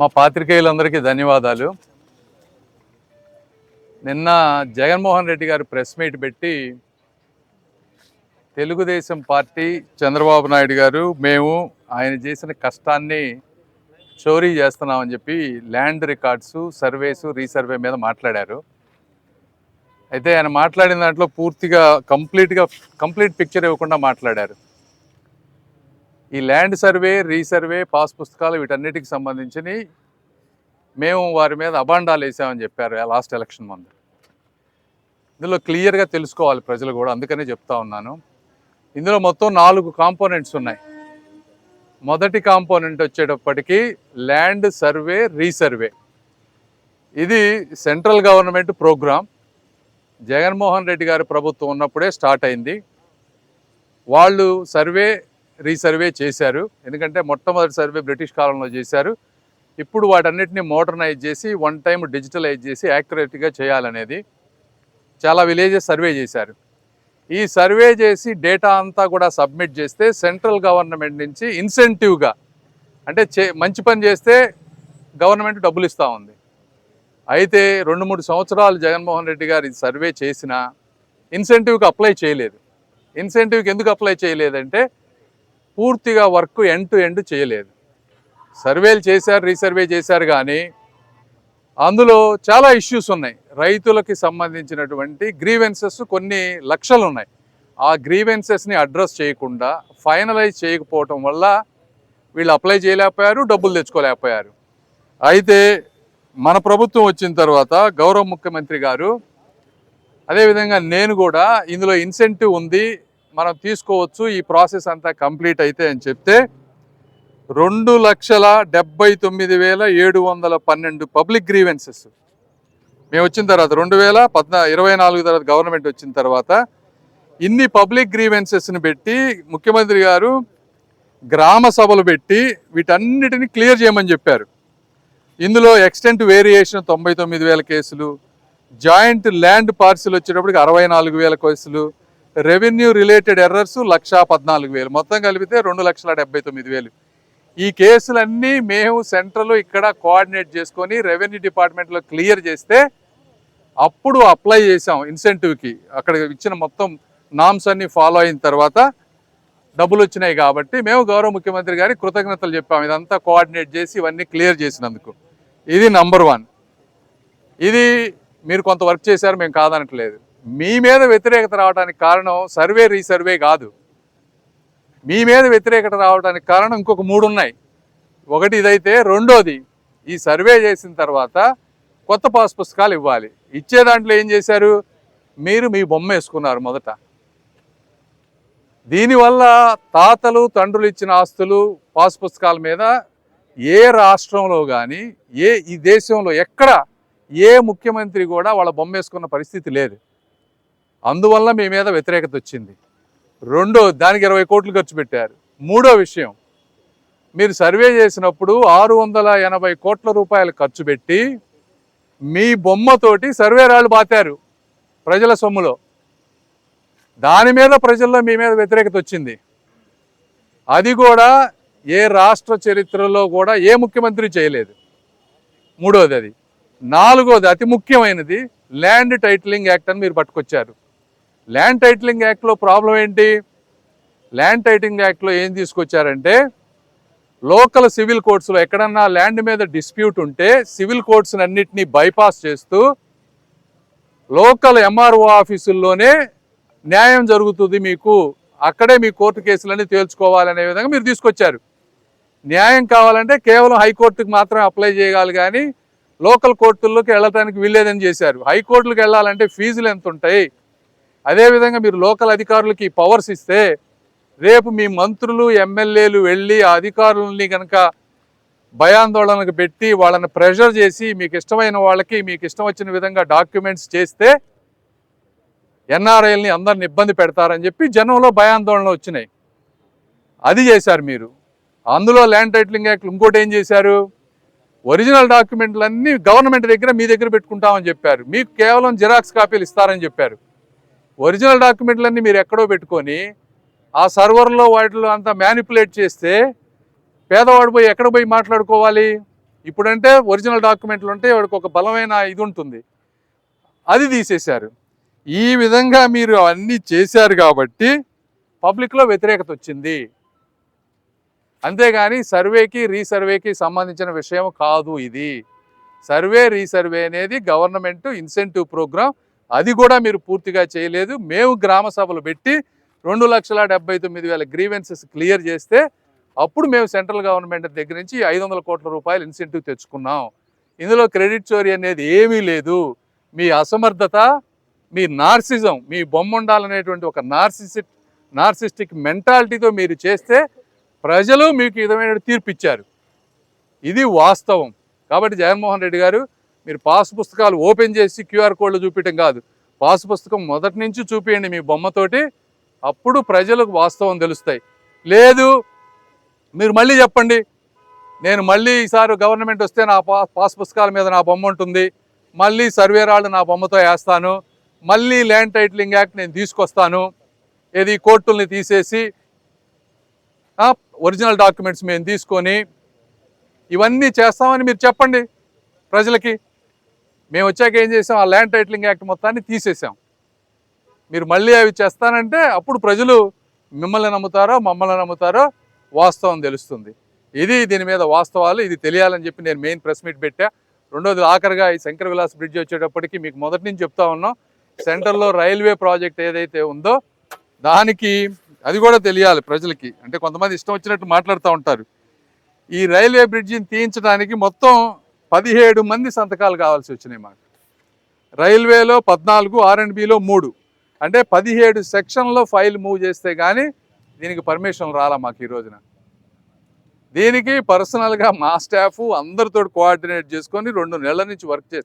మా పాత్రికేయులందరికీ ధన్యవాదాలు. నిన్న జగన్మోహన్ రెడ్డి గారు ప్రెస్ మీట్ పెట్టి తెలుగుదేశం పార్టీ చంద్రబాబు నాయుడు గారు మేము ఆయన చేసిన కష్టాన్ని చోరీ చేస్తున్నామని చెప్పి ల్యాండ్ రికార్డ్స్ సర్వేసు రీసర్వే మీద మాట్లాడారు. అయితే ఆయన మాట్లాడిన దాంట్లో పూర్తిగా కంప్లీట్గా కంప్లీట్ పిక్చర్ ఇవ్వకుండా మాట్లాడారు. ఈ ల్యాండ్ సర్వే రీసర్వే పాస్ పుస్తకాలు వీటన్నిటికి సంబంధించి మేము వారి మీద అబాండాలు వేసామని చెప్పారు లాస్ట్ ఎలక్షన్ ముందు. ఇందులో క్లియర్గా తెలుసుకోవాలి ప్రజలు కూడా అందుకనే చెప్తా ఉన్నాను. ఇందులో మొత్తం నాలుగు కాంపోనెంట్స్ ఉన్నాయి. మొదటి కాంపోనెంట్ వచ్చేటప్పటికి ల్యాండ్ సర్వే రీసర్వే. ఇది central government program. Jaganmohan Reddy గారి ప్రభుత్వం ఉన్నప్పుడే స్టార్ట్ అయింది. వాళ్ళు సర్వే రీసర్వే చేశారు. ఎందుకంటే మొట్టమొదటి సర్వే బ్రిటిష్ కాలంలో చేశారు. ఇప్పుడు వాటన్నిటిని మోడర్నైజ్ చేసి వన్ టైం డిజిటలైజ్ చేసి యాక్యురేట్గా చేయాలనేది చాలా విలేజెస్ సర్వే చేశారు. ఈ సర్వే చేసి డేటా అంతా కూడా సబ్మిట్ చేస్తే సెంట్రల్ గవర్నమెంట్ నుంచి ఇన్సెంటివ్గా అంటే చే మంచి పని చేస్తే గవర్నమెంట్ డబ్బులు ఇస్తూ ఉంది. అయితే రెండు మూడు సంవత్సరాలు జగన్మోహన్ రెడ్డి గారు ఇది సర్వే చేసినా ఇన్సెంటివ్కి అప్లై చేయలేదు. ఇన్సెంటివ్కి ఎందుకు అప్లై చేయలేదంటే పూర్తిగా వర్క్ ఎండ్ టు ఎండ్ చేయలేదు. సర్వేలు చేశారు రీసర్వే చేశారు కానీ అందులో చాలా ఇష్యూస్ ఉన్నాయి. రైతులకి సంబంధించినటువంటి గ్రీవెన్సెస్ కొన్ని లక్షలు ఉన్నాయి. ఆ గ్రీవెన్సెస్ని అడ్రస్ చేయకుండా ఫైనలైజ్ చేయకపోవటం వల్ల వీళ్ళు అప్లై చేయలేకపోయారు డబ్బులు తెచ్చుకోలేకపోయారు. అయితే మన ప్రభుత్వం వచ్చిన తర్వాత గౌరవ ముఖ్యమంత్రి గారు అదేవిధంగా నేను కూడా ఇందులో ఇన్సెంటివ్ ఉంది మనం తీసుకోవచ్చు ఈ ప్రాసెస్ అంతా కంప్లీట్ అయితే అని చెప్తే రెండు లక్షల డెబ్బై తొమ్మిది వేల ఏడు వందల పన్నెండు పబ్లిక్ గ్రీవెన్సెస్. మేము వచ్చిన తర్వాత రెండు వేల పద్నా ఇరవై నాలుగు తర్వాత గవర్నమెంట్ వచ్చిన తర్వాత ఇన్ని పబ్లిక్ గ్రీవెన్సెస్ని పెట్టి ముఖ్యమంత్రి గారు గ్రామ సభలు పెట్టి వీటన్నిటిని క్లియర్ చేయమని చెప్పారు. ఇందులో ఎక్స్టెంట్ వేరియేషన్ తొంభై తొమ్మిది వేల కేసులు జాయింట్ ల్యాండ్ పార్సిల్ వచ్చేటప్పటికి అరవై నాలుగు వేల కేసులు రెవెన్యూ రిలేటెడ్ ఎర్రర్స్ లక్షా పద్నాలుగు వేలు. మొత్తం కలిపితే రెండు లక్షల డెబ్బై తొమ్మిది వేలు. ఈ కేసులన్నీ మేము సెంట్రల్ ఇక్కడ కోఆర్డినేట్ చేసుకొని రెవెన్యూ డిపార్ట్మెంట్లో క్లియర్ చేస్తే అప్పుడు అప్లై చేసాం ఇన్సెంటివ్కి. అక్కడ ఇచ్చిన మొత్తం నామ్స్ అన్ని ఫాలో అయిన తర్వాత డబ్బులు వచ్చినాయి కాబట్టి మేము గౌరవ ముఖ్యమంత్రి గారి కృతజ్ఞతలు చెప్పాము ఇదంతా కోఆర్డినేట్ చేసి ఇవన్నీ క్లియర్ చేసినందుకు. ఇది నంబర్ వన్. ఇది మీరు కొంత వర్క్ చేశారు మేము కాదనట్లేదు. మీ మీద వ్యతిరేకత రావడానికి కారణం సర్వే రీసర్వే కాదు. మీ మీద వ్యతిరేకత రావడానికి కారణం ఇంకొక మూడు ఉన్నాయి. ఒకటి ఇదైతే రెండోది ఈ సర్వే చేసిన తర్వాత కొత్త పాస్ పుస్తకాలు ఇవ్వాలి. ఇచ్చే దాంట్లో ఏం చేశారు? మీరు మీ బొమ్మ వేసుకున్నారు మొదట. దీనివల్ల తాతలు తండ్రులు ఇచ్చిన ఆస్తులు పాస్ పుస్తకాల మీద ఏ రాష్ట్రంలో కానీ ఏ ఈ దేశంలో ఎక్కడ ఏ ముఖ్యమంత్రి కూడా వాళ్ళ బొమ్మ వేసుకున్న పరిస్థితి లేదు. అందువల్ల మీ మీద వ్యతిరేకత వచ్చింది. రెండో దానికి ఇరవై కోట్లు ఖర్చు పెట్టారు. మూడో విషయం మీరు సర్వే చేసినప్పుడు ఆరు వందల ఎనభై కోట్ల రూపాయలు ఖర్చు పెట్టి మీ బొమ్మతోటి సర్వే రాళ్ళు బాతారు ప్రజల సొమ్ములో. దాని మీద ప్రజల్లో మీ మీద వ్యతిరేకత వచ్చింది. అది కూడా ఏ రాష్ట్ర చరిత్రలో కూడా ఏ ముఖ్యమంత్రి చేయలేదు. మూడోది అది. నాలుగోది అతి ముఖ్యమైనది ల్యాండ్ టైటిలింగ్ యాక్ట్ అని మీరు పట్టుకొచ్చారు. ల్యాండ్ టైటిలింగ్ యాక్ట్లో ప్రాబ్లం ఏంటి? ల్యాండ్ టైటిలింగ్ యాక్ట్లో ఏం తీసుకొచ్చారంటే లోకల్ సివిల్ కోర్ట్స్లో ఎక్కడన్నా ల్యాండ్ మీద డిస్ప్యూట్ ఉంటే సివిల్ కోర్ట్స్ని అన్నిటినీ బైపాస్ చేస్తూ లోకల్ ఎంఆర్ఓ ఆఫీసుల్లోనే న్యాయం జరుగుతుంది మీకు అక్కడే మీ కోర్టు కేసులన్నీ తేల్చుకోవాలనే విధంగా మీరు తీసుకొచ్చారు. న్యాయం కావాలంటే కేవలం హైకోర్టుకి మాత్రం అప్లై చేయాలి కానీ లోకల్ కోర్టుల్లోకి వెళ్ళటానికి వీల్లేదని చేశారు. హైకోర్టులకు వెళ్ళాలంటే ఫీజులు ఎంత ఉంటాయి అదేవిధంగా మీరు లోకల్ అధికారులకి పవర్స్ ఇస్తే రేపు మీ మంత్రులు ఎమ్మెల్యేలు వెళ్ళి ఆ అధికారులని కనుక భయాందోళనకు పెట్టి వాళ్ళని ప్రెషర్ చేసి మీకు ఇష్టమైన వాళ్ళకి మీకు ఇష్టం వచ్చిన విధంగా డాక్యుమెంట్స్ చేస్తే ఎన్ఆర్ఐల్ని అందరిని ఇబ్బంది పెడతారని చెప్పి జనంలో భయాందోళన వచ్చినాయి. అది చేశారు మీరు. అందులో ల్యాండ్ టైటిలింగ్ యాక్ట్ ఇంకోటి ఏం చేశారు? ఒరిజినల్ డాక్యుమెంట్లన్నీ గవర్నమెంట్ దగ్గర మీ దగ్గర పెట్టుకుంటామని చెప్పారు. మీకు కేవలం జిరాక్స్ కాపీలు ఇస్తారని చెప్పారు. ఒరిజినల్ డాక్యుమెంట్లన్నీ మీరు ఎక్కడో పెట్టుకొని ఆ సర్వర్లో వాటిలో అంతా మ్యానిపులేట్ చేస్తే పేదవాడు పోయి ఎక్కడ పోయి మాట్లాడుకోవాలి? ఇప్పుడంటే ఒరిజినల్ డాక్యుమెంట్లు ఉంటే వాడికి ఒక బలమైన ఇది ఉంటుంది. అది తీసేశారు. ఈ విధంగా మీరు అన్నీ చేశారు కాబట్టి పబ్లిక్లో వ్యతిరేకత వచ్చింది. అంతేగాని సర్వేకి రీసర్వేకి సంబంధించిన విషయం కాదు ఇది. సర్వే రీసర్వే అనేది గవర్నమెంట్ ఇన్సెంటివ్ ప్రోగ్రామ్ అది కూడా మీరు పూర్తిగా చేయలేదు. మేము గ్రామ సభలు పెట్టి రెండు లక్షల డెబ్బై తొమ్మిది వేల గ్రీవెన్సెస్ క్లియర్ చేస్తే అప్పుడు మేము సెంట్రల్ గవర్నమెంట్ దగ్గర నుంచి ఐదు వందల కోట్ల రూపాయలు ఇన్సెంటివ్ తెచ్చుకున్నాం. ఇందులో క్రెడిట్ చోరీ అనేది ఏమీ లేదు. మీ అసమర్థత మీ నార్సిజం మీ బొమ్మ ఉండాలనేటువంటి ఒక నార్సిసిట్ నార్సిస్టిక్ మెంటాలిటీతో మీరు చేస్తే ప్రజలు మీకు ఈ విధమైన తీర్పు ఇచ్చారు. ఇది వాస్తవం. కాబట్టి జగన్మోహన్ రెడ్డి గారు మీరు పాస్ పుస్తకాలు ఓపెన్ చేసి క్యూఆర్ కోడ్లు చూపించడం కాదు. పాస్ పుస్తకం మొదటి నుంచి చూపించండి మీ బొమ్మతోటి అప్పుడు ప్రజలకు వాస్తవం తెలుస్తాయి. లేదు మీరు మళ్ళీ చెప్పండి. నేను మళ్ళీ ఈసారి గవర్నమెంట్ వస్తే నా పాస్ పుస్తకాల మీద నా బొమ్మ ఉంటుంది. మళ్ళీ సర్వే రాళ్ళు నా బొమ్మతో వేస్తాను. మళ్ళీ ల్యాండ్ టైటిలింగ్ యాక్ట్ నేను తీసుకొస్తాను. ఏది కోర్టుల్ని తీసేసి ఒరిజినల్ డాక్యుమెంట్స్ మేము తీసుకొని ఇవన్నీ చేస్తామని మీరు చెప్పండి ప్రజలకి. మేము వచ్చాక ఏం చేసాం? ఆ ల్యాండ్ టైటిలింగ్ యాక్ట్ మొత్తాన్ని తీసేసాం. మీరు మళ్ళీ అవి చేస్తానంటే అప్పుడు ప్రజలు మిమ్మల్ని నమ్ముతారో మమ్మల్ని నమ్ముతారో వాస్తవం తెలుస్తుంది. ఇది దీని మీద వాస్తవాలు ఇది తెలియాలని చెప్పి నేను మెయిన్ ప్రెస్ మీట్ పెట్టా. రెండోది ఆఖరిగా ఈ శంకర విలాస్ బ్రిడ్జ్ వచ్చేటప్పటికి మీకు మొదటి నుంచి చెప్తా ఉన్నాం. సెంటర్లో రైల్వే ప్రాజెక్ట్ ఏదైతే ఉందో దానికి అది కూడా తెలియాలి ప్రజలకి. అంటే కొంతమంది ఇష్టం వచ్చినట్టు మాట్లాడుతూ ఉంటారు. ఈ రైల్వే బ్రిడ్జిని తీయించడానికి మొత్తం పదిహేడు మంది సంతకాలు కావాల్సి వచ్చినాయి మాకు. రైల్వేలో పద్నాలుగు ఆర్ మూడు. అంటే పదిహేడు సెక్షన్లో ఫైల్ మూవ్ చేస్తే కానీ దీనికి పర్మిషన్ రాలా మాకు ఈ రోజున. దీనికి పర్సనల్గా మా స్టాఫ్ అందరితో కోఆర్డినేట్ చేసుకొని రెండు నెలల నుంచి వర్క్ చే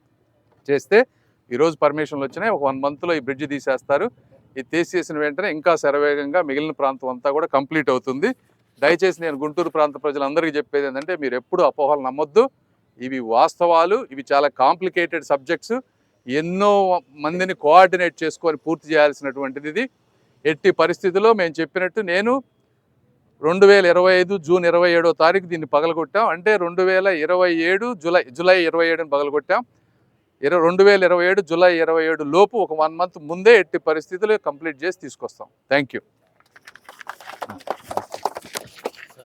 చేస్తే ఈరోజు పర్మిషన్లు వచ్చినాయి. ఒక వన్ మంత్లో ఈ బ్రిడ్జ్ తీసేస్తారు. ఇది తీసేసిన వెంటనే ఇంకా శరవేగంగా మిగిలిన ప్రాంతం అంతా కూడా కంప్లీట్ అవుతుంది. దయచేసి నేను గుంటూరు ప్రాంత ప్రజలందరికీ చెప్పేది ఏంటంటే మీరు ఎప్పుడు అపోహలు నమ్మొద్దు. ఇవి వాస్తవాలు ఇవి చాలా కాంప్లికేటెడ్ సబ్జెక్ట్స్. ఎన్నో మందిని కోఆర్డినేట్ చేసుకొని పూర్తి చేయాల్సినటువంటిది ఇది. ఎట్టి పరిస్థితుల్లో మేము చెప్పినట్టు నేను రెండు వేల ఇరవై ఐదు జూన్ ఇరవై ఏడో తారీఖు దీన్ని పగలగొట్టాం. అంటే రెండు వేల ఇరవై ఏడు జులై జులై ఇరవై ఏడుని పగలగొట్టాం. ఇరవై రెండు వేల ఇరవై ఏడు జులై ఇరవై ఏడు లోపు ఒక వన్ మంత్ ముందే ఎట్టి పరిస్థితులు కంప్లీట్ చేసి తీసుకొస్తాం. Thank you